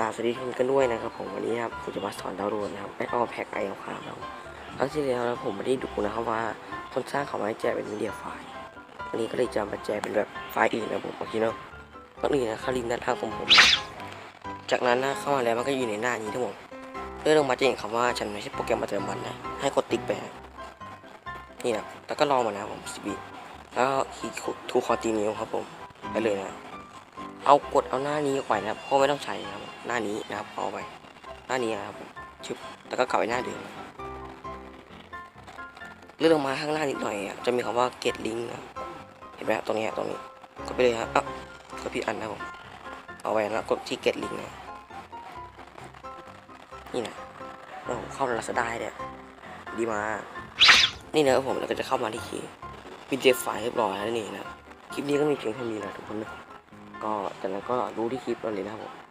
กราบสวัสดีทุกคนกันด้วยนะครับผมวันนี้ครับผมจะมาสอนดาวโหลดนะครับไอออแพ็กไอเอาครับเราครั้งที่แล้วนะผมไม่ได้ดูนะครับว่าคนสร้างเขามาให้แจกเป็นมีเดียไฟล์วันนี้ก็เลยจะมาแจกเป็นแบบไฟล์อื่นนะผมโอเคเนาะก่อนอื่นนะเขาลิงก์ด้านล่างของผม จากนั้นนะเข้ามาแล้วมันก็อยู่ในหน้านี้ทั้งหมดเลื่อนลงมาจะเห็นคำว่าฉันไม่ใช่โปรแกรมประจำวันนะให้กดติ๊กไปนี่นะแล้วก็รอมานะผมสิบวิแล้วก็คลิกทูคอตีนิวครับผมไปเลยนะ เอากดเอาหน้านี้ออกไปนะครับเพราะไม่ต้องใช้นะครับหน้านี้นะครับเอาไปหน้านี้นะครับชึบแล้วก็กลับไปหน้าเดิมเลื่อนลงมาข้างล่างนิดหน่อยอจะมีคำว่า get link นะเห็นไหมครับตรงนี้ตรงนี้กดไปเลยครับอะกดผิดอันนะผมเอาไว้แล้วกดที่ get link นะนี่นะโอ้เข้าลาซาด้าเนี่ยดีมากนี่นะครับผมเราก็จะเข้ามาที่คีย์มีเจไฟล์เรียบร้อยแล้วนี่นะคลิปนี้ก็มีเพียงเท่านี้นะทุกคนนะ ก็จากนั้นก็รู้ที่คลิปเราเลยนะครับผม